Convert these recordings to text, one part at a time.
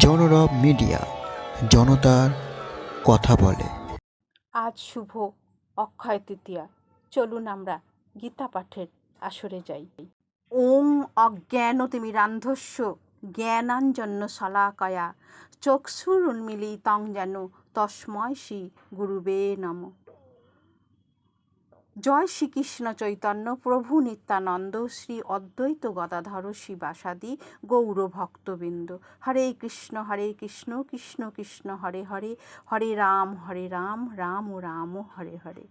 জনরব media, জনতার কথা বলে। আজ শুভ অক্ষয় তৃতীয়া। চলুন আমরা গীতা পাঠের আসরে যাই। ওম অজ্ঞানতিমিরান্ধস্য জ্ঞানাঞ্জন্য শলাকয়া। চক্ষুরুন্মিলিতং যেন তস্ময় শ্রী গুরুবে নম। জয় শ্রীকৃষ্ণ চৈতন্য, প্রভু নিত্যানন্দ, শ্রী অদ্বৈত গদাধর শিবাসাদি, গৌর ভক্তবৃন্দ। হরে কৃষ্ণ হরে কৃষ্ণ কৃষ্ণ কৃষ্ণ, হরে হরে হরে রাম হরে রাম রাম রাম হরে হরে।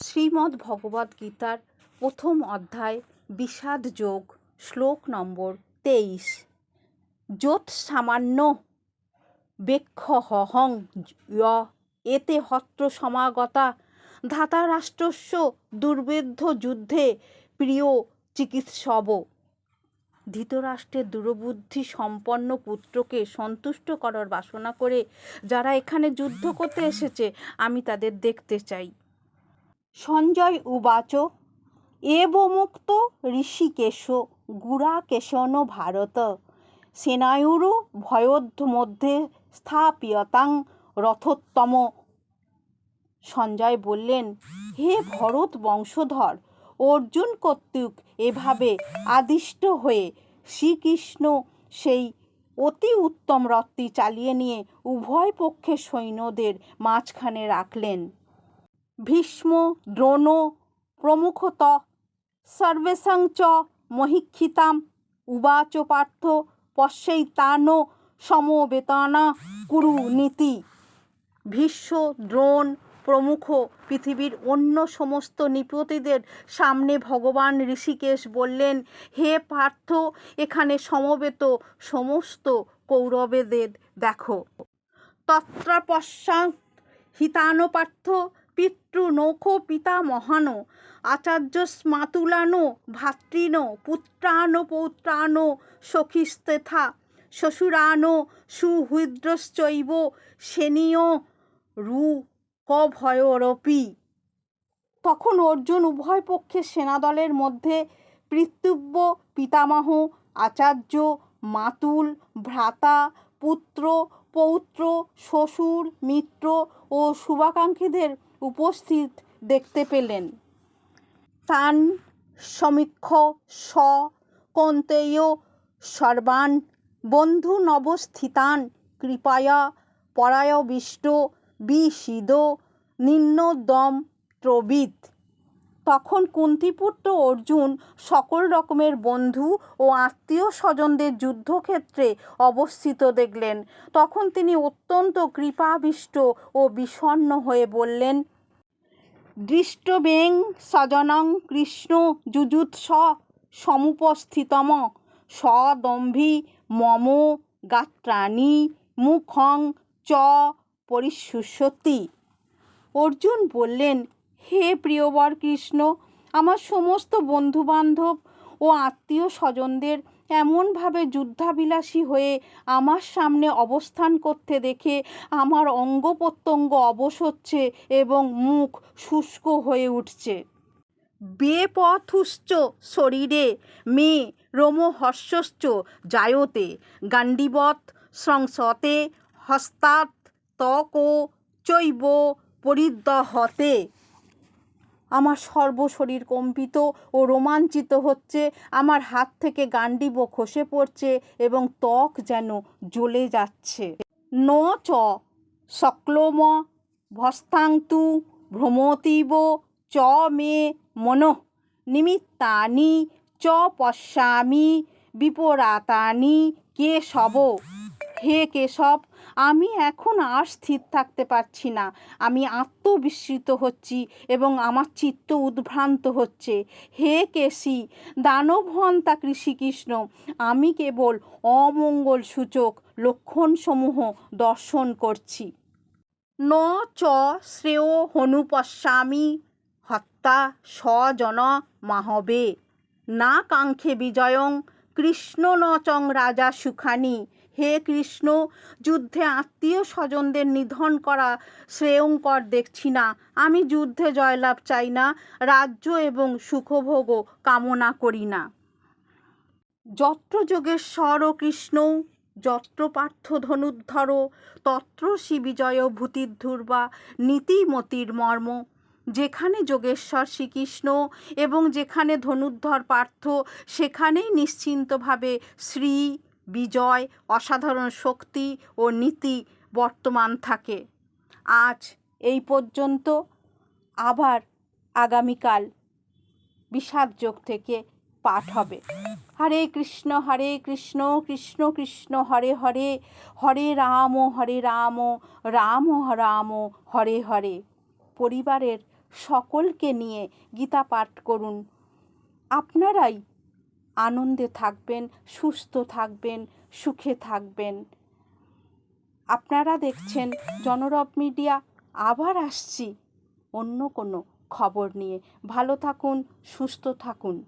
শ্রীমদ্ ভগবদ্ গীতার প্রথম অধ্যায়, বিষাদ যোগ, শ্লোক নম্বর তেইশ। যৎ সামান্য বেক্ষ হহং এতে হত্র সমাগতা ধাতারাষ্ট্রস্য দুর্বেদ্ধ যুদ্ধে প্রিয় চিকিৎসব। ধৃতরাষ্ট্রের দূরবুদ্ধি সম্পন্ন পুত্রকে সন্তুষ্ট করার বাসনা করে যারা এখানে যুদ্ধ করতে এসেছে, আমি তাদের দেখতে চাই। সঞ্জয় উবাচ এবমুক্ত ঋষিকেশ, গুড়াকেশন ভারত, সেনায়ুরু ভয়োদ্ধ মধ্যে স্থাপিয়তাং রথোত্তম সঞ্জয় বললেন, হে ভরত বংশধর, অর্জুন কর্তৃক এভাবে আদিষ্ট হয়ে শ্রীকৃষ্ণ সেই অতি উত্তম রথটি চালিয়ে নিয়ে উভয় পক্ষের সৈন্যদের মাঝখানে রাখলেন। ভীষ্ম, দ্রোণ, প্রমুখত, সর্বেশাং চ মহিক্ষিতাম, উবাচ পার্থ, পশ্যৈতান, সমবেতনা, কুরু নীতি। ভীষ্ম, দ্রোণ প্রমুখ পৃথিবীর অন্য সমস্ত নৃপতিদের সামনে ভগবান ঋষিকেশ বললেন, হে পার্থ, এখানে সমবেত সমস্ত কৌরবেদের দেখো। তত্র পশ্চাৎ হিতানপার্থ পিতা পিতামহানো আচার্য স্মাতুলানো ভাতৃনো পুত্রানো পৌত্রানো সখিস্তেথা, শ্বশুরানো সুহৃদ্রশ্চৈব সেনীয় রু কভয়রপি তখন অর্জুন উভয় পক্ষের সেনাদলের মধ্যে পিতৃব্য, পিতামহ, আচার্য, মাতুল, ভ্রাতা, পুত্র, পৌত্র, শ্বশুর, মিত্র ও শুভাকাঙ্ক্ষীদের উপস্থিত দেখতে পেলেন। তান, সমীক্ষ, স, কন্তেয়, সর্বান, বন্ধু নবস্থিতান, কৃপায়া, পরায়বিষ্ট বিশিদ নিম্নদম ত্রবিত তখন কুন্তিপুত্র অর্জুন সকল রকমের বন্ধু ও আত্মীয় স্বজনদের যুদ্ধক্ষেত্রে অবস্থিত দেখলেন। তখন তিনি অত্যন্ত কৃপাবিষ্ট ও বিষণ্ণ হয়ে বললেন, দৃষ্টবেং সজনং কৃষ্ণ যুযুৎস সমুপস্থিতম। সদম্ভি মম গাত্রাণি মুখং চ পরিশুষ্যতি অর্জুন বললেন, হে প্রিয়বর কৃষ্ণ, আমার সমস্ত বন্ধুবান্ধব ও আত্মীয় স্বজনদের এমনভাবে যুদ্ধাবিলাসী হয়ে আমার সামনে অবস্থান করতে দেখে আমার অঙ্গ প্রত্যঙ্গ অবশ হচ্ছে এবং মুখ শুষ্ক হয়ে উঠছে। বেপথুশ্চ শরীরে মে রোমহর্ষশ্চ জায়তে গান্ডিবৎ সংসতে হস্তাৎ ত্বক চৈব পরিদহতে। আমার সর্বশরীর কম্পিত ও রোমাঞ্চিত হচ্ছে। আমার হাত থেকে গান্ডিব খসে পড়ছে এবং ত্বক যেন জ্বলে যাচ্ছে। ন চ শক্লোম ভস্তাংতু ভ্রমতীব চ মে মনঃ নিমিত্তানি চ পশ্যামি বিপরাতানি কেশব। হে কেশব, আমি এখন আর স্থির থাকতে পারছি না। আমি আত্মবিস্মৃত হচ্ছি এবং আমার চিত্ত উদ্ভ্রান্ত হচ্ছে। হে কেশি, দানবহন্তা কৃষিকৃষ্ণ, আমি কেবল অমঙ্গল সূচক লক্ষণসমূহ দর্শন করছি। ন চ শ্রেয় হনুপস্বামী হত্যা স্বজন মাহবে। না কাঙ্ক্ষে বিজয়ং, কৃষ্ণ নচং রাজা সুখানি। হে কৃষ্ণ, যুদ্ধে আত্মীয় স্বজনদের নিধন করা শ্রেয়ঙ্কর দেখছি না। আমি যুদ্ধে জয়লাভ চাই না, রাজ্য এবং সুখভোগও কামনা করি না। যত্র যোগেশ্বর কৃষ্ণ যত্র পার্থ ধনুদ্ধর তত্র শ্রী বিজয় ভূতির্ধুর্বা নীতিমতির মর্ম। যেখানে যোগেশ্বর শ্রীকৃষ্ণ এবং যেখানে ধনুদ্ধর পার্থ, সেখানেই নিশ্চিন্তভাবে শ্রী বিজয়, অসাধারণ শক্তি ও নীতি বর্তমান থাকে। আজ এই পর্যন্ত আবার আগামীকাল বিষাদ যোগ থেকে পাঠ হবে। হরে কৃষ্ণ হরে কৃষ্ণ কৃষ্ণ কৃষ্ণ, হরে হরে হরে রাম হরে রাম রাম রাম, হরে হরে। পরিবারের সকলকে নিয়ে গীতা পাঠ করুন। আপনারাই আনন্দে থাকবেন, সুস্থ থাকবেন, সুখে থাকবেন। আপনারা দেখছেন জনরব মিডিয়া, আবার আসছি অন্য কোনো খবর নিয়ে। ভালো থাকুন, সুস্থ থাকুন।